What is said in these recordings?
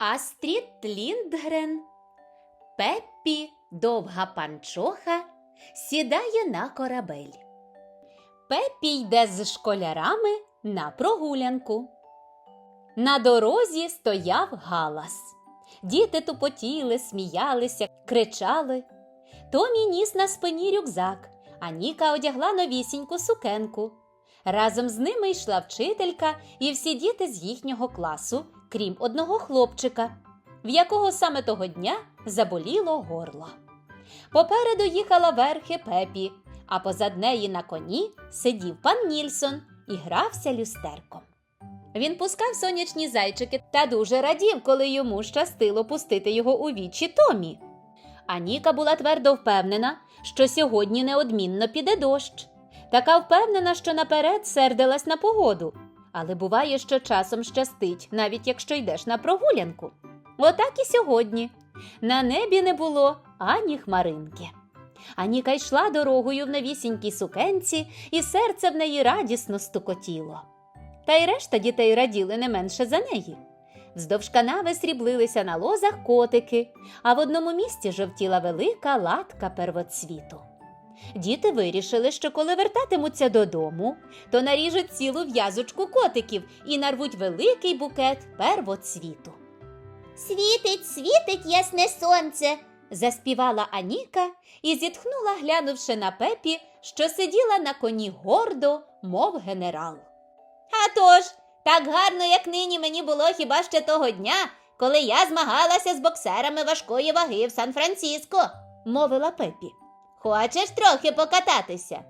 Астрід Ліндгрен, Пеппі, довга панчоха, сідає на корабель. Пеппі йде з школярами на прогулянку. На дорозі стояв галас. Діти тупотіли, сміялися, кричали. Томі ніс на спині рюкзак, а Ніка одягла новісіньку сукенку. Разом з ними йшла вчителька і всі діти з їхнього класу, крім одного хлопчика, в якого саме того дня заболіло горло. Попереду їхала верхи Пепі, а позад неї на коні сидів пан Нільсон і грався люстерком. Він пускав сонячні зайчики та дуже радів, коли йому щастило пустити його у вічі Томі. А Ніка була твердо впевнена, що сьогодні неодмінно піде дощ. Така впевнена, що наперед сердилась на погоду. Але буває, що часом щастить, навіть якщо йдеш на прогулянку. Отак і сьогодні. На небі не було ані хмаринки. Аніка йшла дорогою в новісінькій сукенці, і серце в неї радісно стукотіло. Та й решта дітей раділи не менше за неї. Вздовж канави сріблилися на лозах котики, а в одному місці жовтіла велика латка первоцвіту. Діти вирішили, що коли вертатимуться додому, то наріжуть цілу в'язочку котиків і нарвуть великий букет первоцвіту. Світить, світить ясне сонце. Заспівала Аніка і зітхнула, глянувши на пепі, що сиділа на коні гордо, мов генерал. А тож, так гарно, як нині мені було хіба ще того дня, коли я змагалася з боксерами важкої ваги в Сан-Франциско. мовила пепі. Хочеш трохи покататися?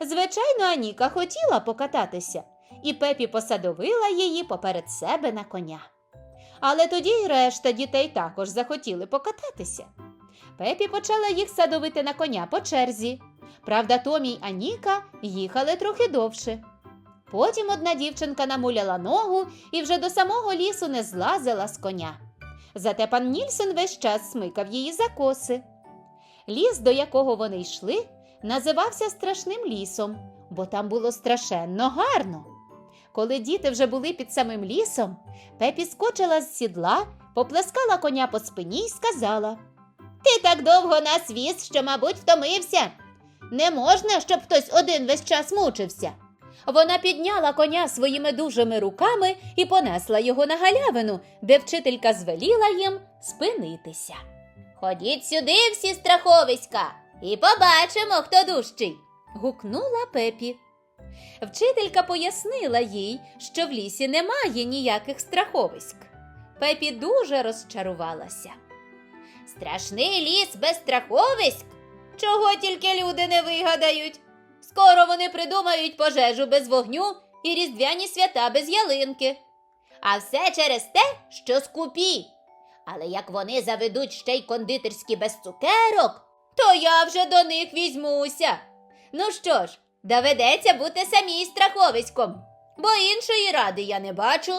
Звичайно, Аніка хотіла покататися, і пепі посадовила її поперед себе на коня. Але тоді й решта дітей також захотіли покататися. Пепі почала їх садовити на коня по черзі. Правда, Томі й Аніка їхали трохи довше. Потім одна дівчинка намуляла ногу і вже до самого лісу не злазила з коня. Зате пан Нільсон весь час смикав її за коси. Ліс, до якого вони йшли, називався страшним лісом, бо там було страшенно гарно. Коли діти вже були під самим лісом, Пепі скочила з сідла, поплескала коня по спині й сказала: Ти так довго нас віз, що, мабуть, втомився. Не можна, щоб хтось один весь час мучився. Вона підняла коня своїми дужими руками і понесла його на галявину, де вчителька звеліла їм спинитися. Ходіть сюди, всі страховиська, і побачимо, хто дужчий. гукнула Пепі. Вчителька пояснила їй, що в лісі немає ніяких страховиськ. Пепі дуже розчарувалася. Страшний ліс без страховиськ? Чого тільки люди не вигадають? Скоро вони придумають пожежу без вогню і різдвяні свята без ялинки. А все через те, що скупі. Але як вони заведуть ще й кондитерські без цукерок, то я вже до них візьмуся. Ну що ж, доведеться бути самій страховиськом, бо іншої ради я не бачу.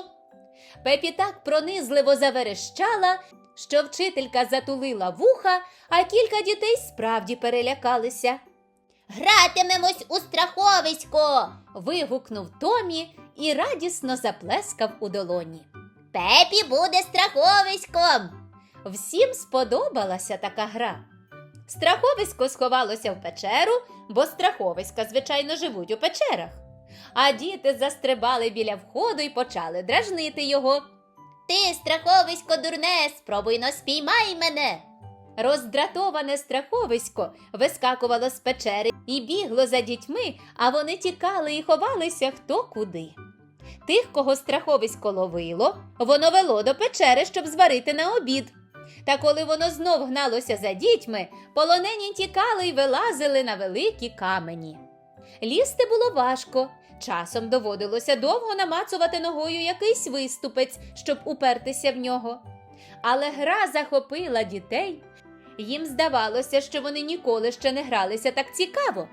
Пепі так пронизливо заверещала, що вчителька затулила вуха, а кілька дітей справді перелякалися. Гратимемось у страховисько. Вигукнув Томі і радісно заплескав у долоні. Пепі буде страховиськом. Всім сподобалася така гра. Страховисько сховалося в печеру, бо страховиська, звичайно, живуть у печерах. А діти застрибали біля входу і почали дражнити його. Ти, страховисько дурне, спробуй но спіймай мене. Роздратоване страховисько вискакувало з печери і бігло за дітьми, а вони тікали і ховалися хто куди. Тих, кого страховисько ловило, воно вело до печери, щоб зварити на обід. Та коли воно знов гналося за дітьми, полонені тікали й вилазили на великі камені. Лізти було важко. Часом доводилося довго намацувати ногою якийсь виступець, щоб упертися в нього. Але гра захопила дітей. Їм здавалося, що вони ніколи ще не гралися так цікаво.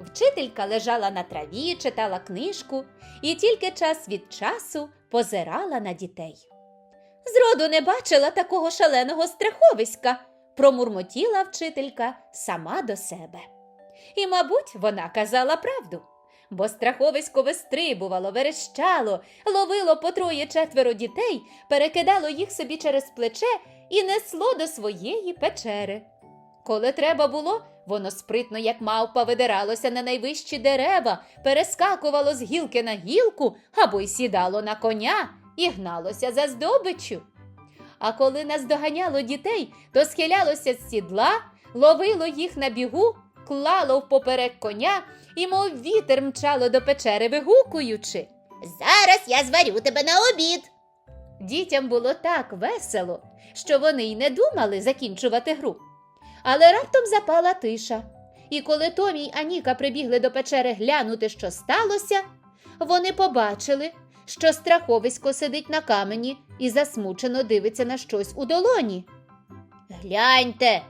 Вчителька лежала на траві, читала книжку і тільки час від часу позирала на дітей. Зроду не бачила такого шаленого страховиська, промурмотіла вчителька сама до себе. І, мабуть, вона казала правду, бо страховисько вистрибувало, верещало, ловило по троє четверо дітей, перекидало їх собі через плече і несло до своєї печери. Коли треба було, воно спритно, як мавпа, видиралося на найвищі дерева, перескакувало з гілки на гілку або й сідало на коня і гналося за здобиччю. А коли наздоганяло дітей, то схилялося з сідла, ловило їх на бігу, клало впоперек коня і, мов вітер, мчало до печери, вигукуючи. Зараз я зварю тебе на обід. Дітям було так весело, що вони й не думали закінчувати гру. Але раптом запала тиша. І коли Томі й Аніка прибігли до печери глянути, що сталося, вони побачили, що страховисько сидить на камені і засмучено дивиться на щось у долоні. Гляньте,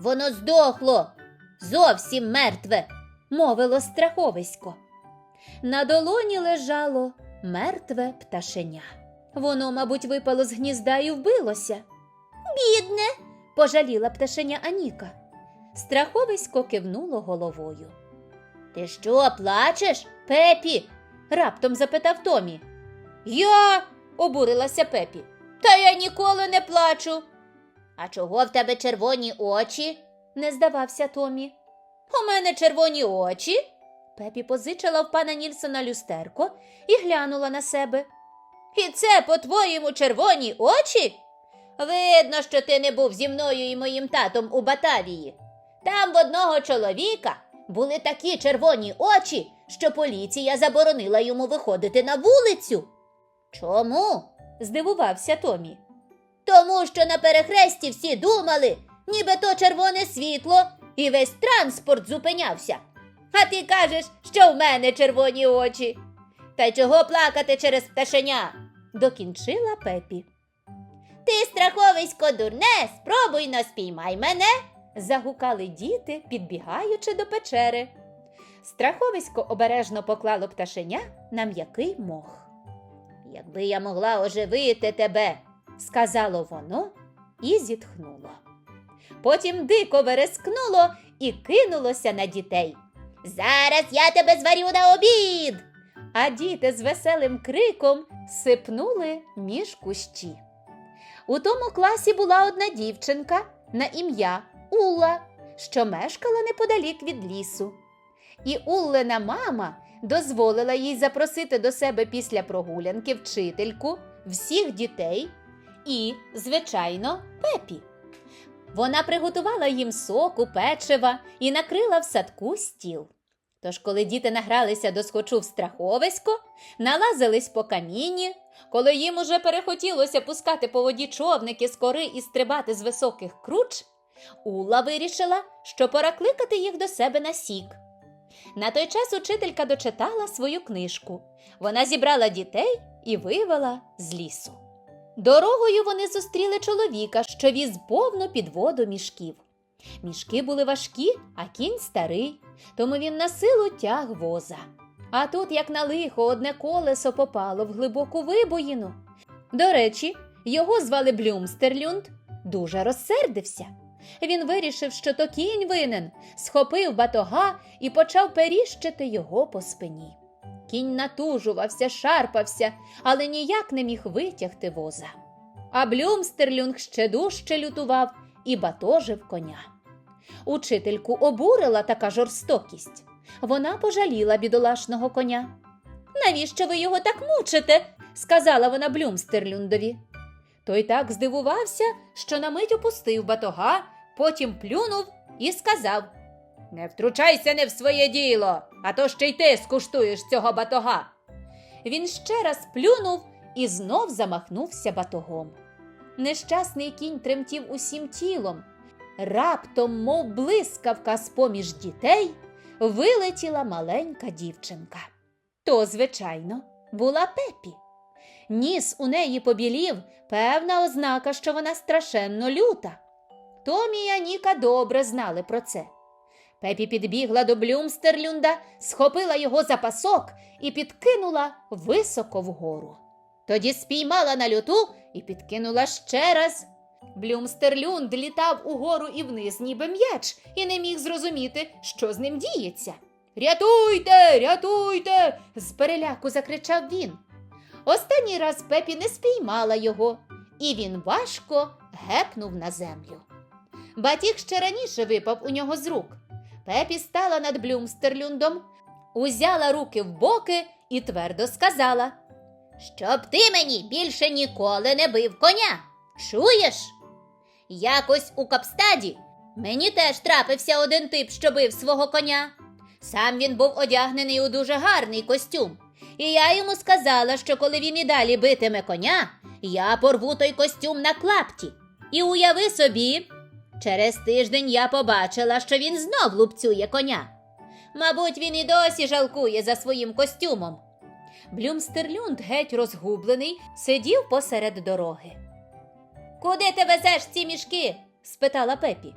воно здохло, зовсім мертве. мовило страховисько. На долоні лежало мертве пташеня. Воно, мабуть, випало з гнізда і вбилося. Бідне. Пожаліла пташеня Аніка. Страховисько кивнуло головою. Ти що, плачеш, Пепі? Раптом запитав Томі. Я. Обурилася Пепі. Та я ніколи не плачу. А чого в тебе червоні очі? Не здавався Томі. У мене червоні очі. Пепі позичила в пана Нільсона люстерко і глянула на себе. І це, по-твоєму, червоні очі? Видно, що ти не був зі мною і моїм татом у Батавії. Там в одного чоловіка були такі червоні очі, що поліція заборонила йому виходити на вулицю. Чому? Здивувався Томі. Тому що на перехресті всі думали, ніби то червоне світло, і весь транспорт зупинявся. А ти кажеш, що в мене червоні очі. Та й чого плакати через пташеня? Докінчила Пепі. Ти, страховисько дурне, спробуй но мене. Загукали діти, підбігаючи до печери. Страховисько обережно поклало пташеня на м'який мох. Якби я могла оживити тебе. сказало воно і зітхнуло. Потім дико верескнуло і кинулося на дітей. Зараз я тебе зварю на обід. А діти з веселим криком сипнули між кущі. У тому класі була одна дівчинка на ім'я Улла, що мешкала неподалік від лісу. І Уллина мама дозволила їй запросити до себе після прогулянки вчительку, всіх дітей і, звичайно, пепі. Вона приготувала їм соку, печива і накрила в садку стіл. Тож, коли діти награлися до скочу в страховисько, налазились по камінні, коли їм уже перехотілося пускати по воді човники з кори і стрибати з високих круч, Ула вирішила, що пора кликати їх до себе на сік. На той час учителька дочитала свою книжку. Вона зібрала дітей і вивела з лісу. Дорогою вони зустріли чоловіка, що віз повно під воду мішків. Мішки були важкі, а кінь старий, тому він на силу тяг воза. А тут, як на лихо, одне колесо попало в глибоку вибоїну. До речі, його звали Блюмстерлюнд, дуже розсердився. Він вирішив, що то кінь винен, схопив батога і почав періщити його по спині. Кінь натужувався, шарпався, але ніяк не міг витягти воза. А Блюмстерлюнг ще дужче лютував і батожив коня. Учительку обурила така жорстокість. Вона пожаліла бідолашного коня. Навіщо ви його так мучите? сказала вона Блюмстерлюндові. Той так здивувався, що на мить опустив батога, потім плюнув і сказав Не втручайся не в своє діло, а то ще й ти скуштуєш цього батога. Він ще раз плюнув і знов замахнувся батогом. Нещасний кінь тремтів усім тілом. Раптом, мов блискавка з поміж дітей, вилетіла маленька дівчинка. То, звичайно, була пепі. Ніс у неї побілів, певна ознака, що вона страшенно люта. Томі і Аніка добре знали про це. Пепі підбігла до Блюмстерлюнда, схопила його за пасок і підкинула високо вгору. Тоді спіймала на люту і підкинула ще раз. Блюмстерлюнд літав угору і вниз, ніби м'яч, і не міг зрозуміти, що з ним діється. Рятуйте, рятуйте. з переляку закричав він. Останній раз Пепі не спіймала його, і він важко гепнув на землю. Батіг ще раніше випав у нього з рук. Пепі стала над Блюмстерлюндом, узяла руки в боки і твердо сказала. Щоб ти мені більше ніколи не бив коня. Чуєш? Якось у Капстаді мені теж трапився один тип, що бив свого коня. Сам він був одягнений у дуже гарний костюм. І я йому сказала, що коли він і далі битиме коня, я порву той костюм на клапті. І уяви собі, через тиждень я побачила, що він знов лупцює коня. Мабуть, він і досі жалкує за своїм костюмом. Блюмстерлюнд, геть розгублений, сидів посеред дороги. Куди ти везеш ці мішки? спитала Пепі.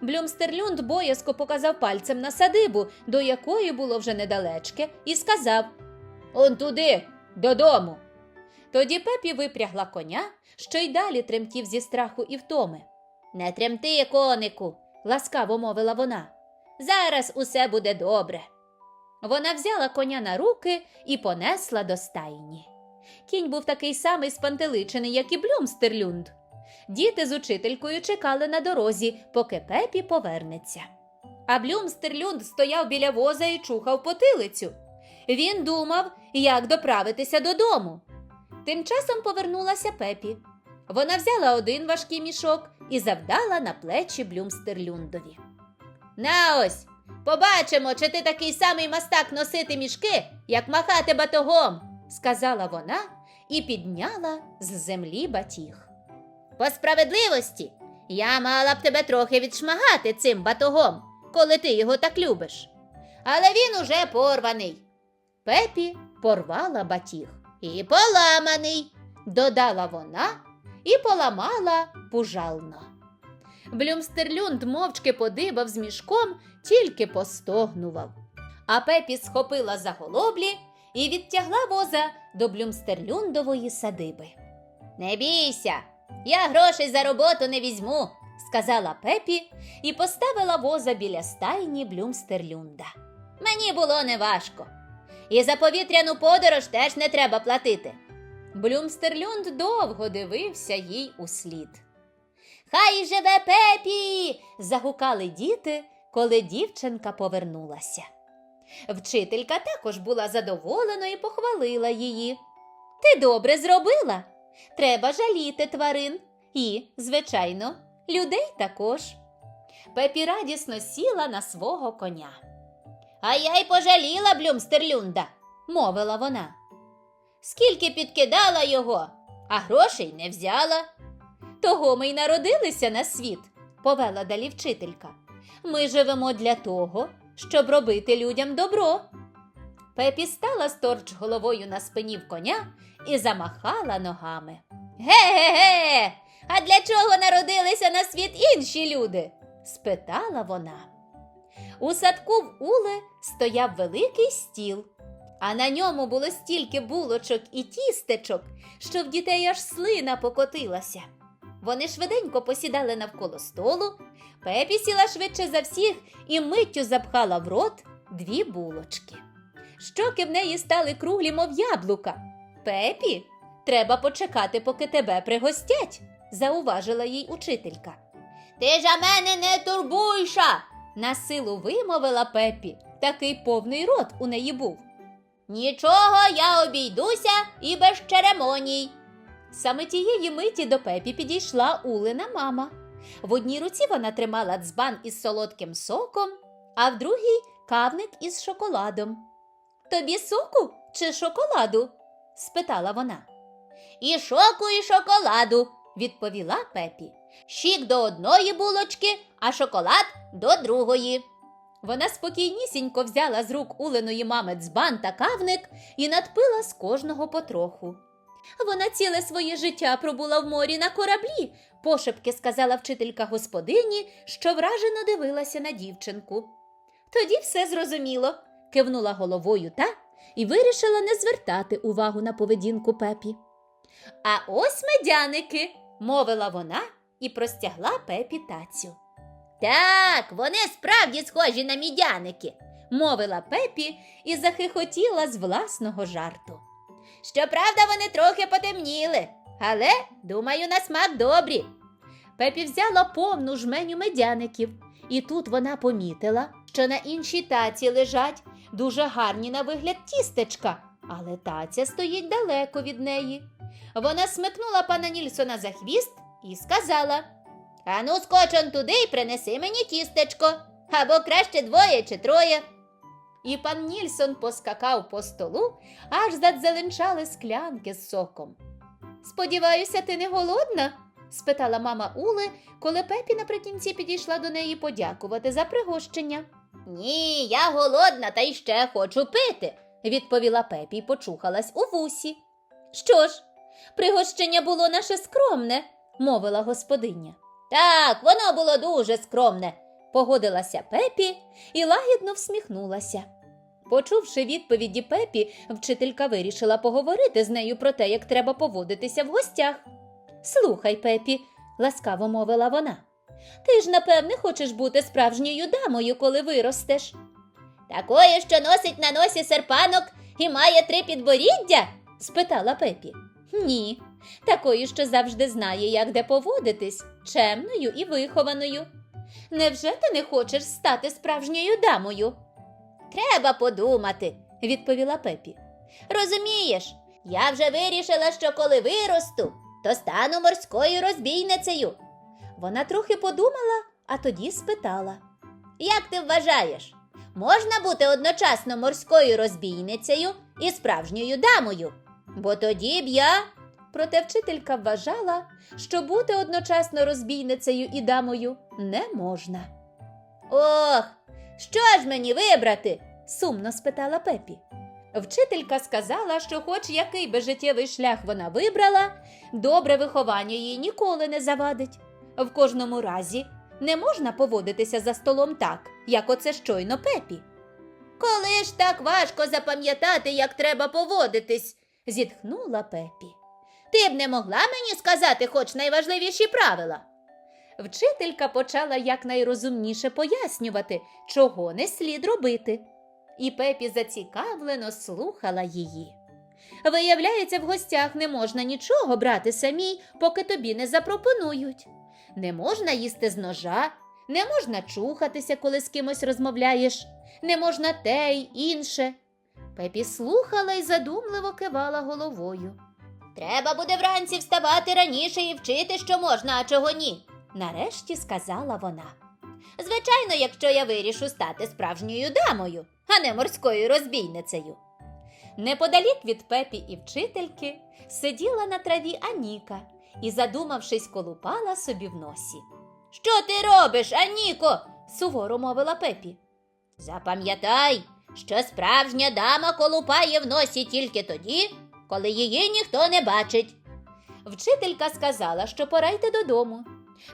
Блюмстерлюнд боязко показав пальцем на садибу, до якої було вже недалечке, і сказав Он туди, додому. Тоді Пепі випрягла коня, що й далі тремтів зі страху і втоми. Не тремти, конику, Ласкаво мовила вона. зараз усе буде добре. Вона взяла коня на руки і понесла до стайні. Кінь був такий самий спантеличений, як і Блюмстерлюнд. Діти з учителькою чекали на дорозі, поки Пепі повернеться. А Блюмстерлюнд стояв біля воза і чухав потилицю. Він думав, як доправитися додому. Тим часом повернулася Пепі. Вона взяла один важкий мішок і завдала на плечі Блюмстерлюндові. На ось, побачимо, чи ти такий самий мастак носити мішки, як махати батогом. сказала вона і підняла з землі батіг. По справедливості, я мала б тебе трохи відшмагати цим батогом, коли ти його так любиш. Але він уже порваний Пепі порвала батіг, і поламаний. додала вона і поламала пужално. Блюмстерлюнд мовчки подибав з мішком, тільки постогнував. А Пепі схопила за голоблі і відтягла воза до Блюмстерлюндової садиби. Не бійся, я грошей за роботу не візьму. сказала Пепі і поставила воза біля стайні Блюмстерлюнда. Мені було неважко. І за повітряну подорож теж не треба платити. Блюмстерлюнд довго дивився їй услід. Хай живе Пепі! загукали діти, коли дівчинка повернулася. Вчителька також була задоволена і похвалила її. Ти добре зробила. Треба жаліти тварин і, звичайно, людей також. Пепі радісно сіла на свого коня, А я й пожаліла Блюмстерлюнда, мовила вона. скільки підкидала його, а грошей не взяла. Того ми й народилися на світ, повела далі вчителька. Ми живемо для того, щоб робити людям добро. Пепі стала сторч головою на спині в коня і замахала ногами. Ге-ге-ге! А для чого народилися на світ інші люди? спитала вона. У садку в Уле стояв великий стіл, а на ньому було стільки булочок і тістечок, що в дітей аж слина покотилася. Вони швиденько посідали навколо столу. Пепі сіла швидше за всіх і миттю запхала в рот дві булочки. Щоки в неї стали круглі, мов яблука. Пепі, треба почекати, поки тебе пригостять, зауважила їй учителька. Ти ж а мене не турбуйша. На силу вимовила Пепі. Такий повний рот у неї був. Нічого, я обійдуся і без черемоній. Саме тієї миті до Пепі підійшла Улина мама. В одній руці вона тримала дзбан із солодким соком, а в другій кавник із шоколадом. Тобі соку чи шоколаду? Спитала вона. І шоку, і шоколаду, відповіла Пепі. Щік до одної булочки, а шоколад до другої. Вона спокійнісінько взяла з рук Улиної мами дзбан та кавник і надпила з кожного потроху. Вона ціле своє життя пробула в морі на кораблі, пошепки сказала вчителька господині, що вражено дивилася на дівчинку. Тоді все зрозуміло, кивнула головою та і вирішила не звертати увагу на поведінку Пепі. А ось медяники, мовила вона і простягла Пепі тацю. Так, вони справді схожі на мідяники. мовила Пепі і захихотіла з власного жарту. Щоправда, вони трохи потемніли, але, думаю, на смак добрі. Пепі взяла повну жменю медяників, і тут вона помітила, що на іншій таці лежать дуже гарні на вигляд тістечка, але таця стоїть далеко від неї. Вона смикнула пана Нільсона за хвіст і сказала: Ану, скочон туди і принеси мені тістечко. Або краще двоє чи троє. І пан Нільсон поскакав по столу, аж задзеленчали склянки з соком. Сподіваюся, ти не голодна? спитала мама Ули, коли Пепі наприкінці підійшла до неї подякувати за пригощення. Ні, я голодна та й ще хочу пити. відповіла Пепі і почухалась у вусі. Що ж, пригощення було наше скромне, мовила господиня. Так, воно було дуже скромне. Погодилася Пепі і лагідно всміхнулася. Почувши відповіді Пепі, вчителька вирішила поговорити з нею про те, як треба поводитися в гостях. Слухай, Пепі, ласкаво мовила вона. Ти ж, напевне, хочеш бути справжньою дамою, коли виростеш. Такої, що носить на носі серпанок і має три підборіддя? спитала Пепі. Ні, такою, що завжди знає, як де поводитись, чемною і вихованою. Невже ти не хочеш стати справжньою дамою? Треба подумати. відповіла Пепі. Розумієш, я вже вирішила, що коли виросту, то стану морською розбійницею. Вона трохи подумала, а тоді спитала. Як ти вважаєш, можна бути одночасно морською розбійницею і справжньою дамою? Бо тоді б я. Проте вчителька вважала, що бути одночасно розбійницею і дамою не можна. Ох, що ж мені вибрати? сумно спитала Пепі. Вчителька сказала, що, хоч який би життєвий шлях вона вибрала, добре виховання їй ніколи не завадить. В кожному разі не можна поводитися за столом так, як оце щойно Пепі. Коли ж так важко запам'ятати, як треба поводитись, зітхнула Пепі. ти б не могла мені сказати хоч найважливіші правила. Вчителька почала якнайрозумніше пояснювати, чого не слід робити. І Пепі зацікавлено слухала її. Виявляється, в гостях не можна нічого брати самій, поки тобі не запропонують. Не можна їсти з ножа, не можна чухатися, коли з кимось розмовляєш, не можна те й інше. Пепі слухала і задумливо кивала головою. Треба буде вранці вставати раніше і вчити, що можна, а чого ні. Нарешті сказала вона. Звичайно, якщо я вирішу стати справжньою дамою, а не морською розбійницею. Неподалік від Пепі і вчительки сиділа на траві Аніка і, задумавшись, колупала собі в носі. Що ти робиш, Аніко? Суворо мовила Пепі. Запам'ятай, що справжня дама колупає в носі тільки тоді, коли її ніхто не бачить. Вчителька сказала, що пора йти додому.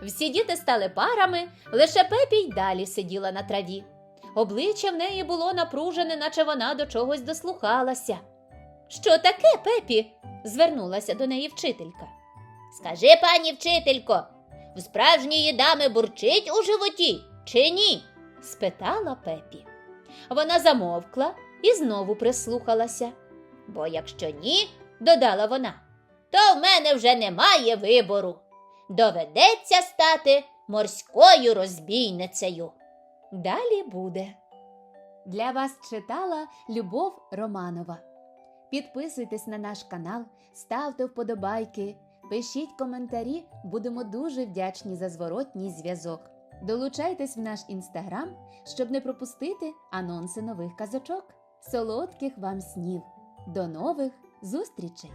Всі діти стали парами, лише Пепі й далі сиділа на траві. Обличчя в неї було напружене, наче вона до чогось дослухалася. Що таке, Пепі? звернулася до неї вчителька. Скажи, пані вчителько, в справжньої дами бурчить у животі чи ні? спитала Пепі. Вона замовкла і знову прислухалася. Бо якщо ні, Додала вона. то в мене вже немає вибору. Доведеться стати морською розбійницею. Далі буде. Для вас читала Любов Романова. Підписуйтесь на наш канал, ставте вподобайки, пишіть коментарі, будемо дуже вдячні за зворотній зв'язок. Долучайтесь в наш інстаграм, щоб не пропустити анонси нових казочок. Солодких вам снів! До нових зустрічей!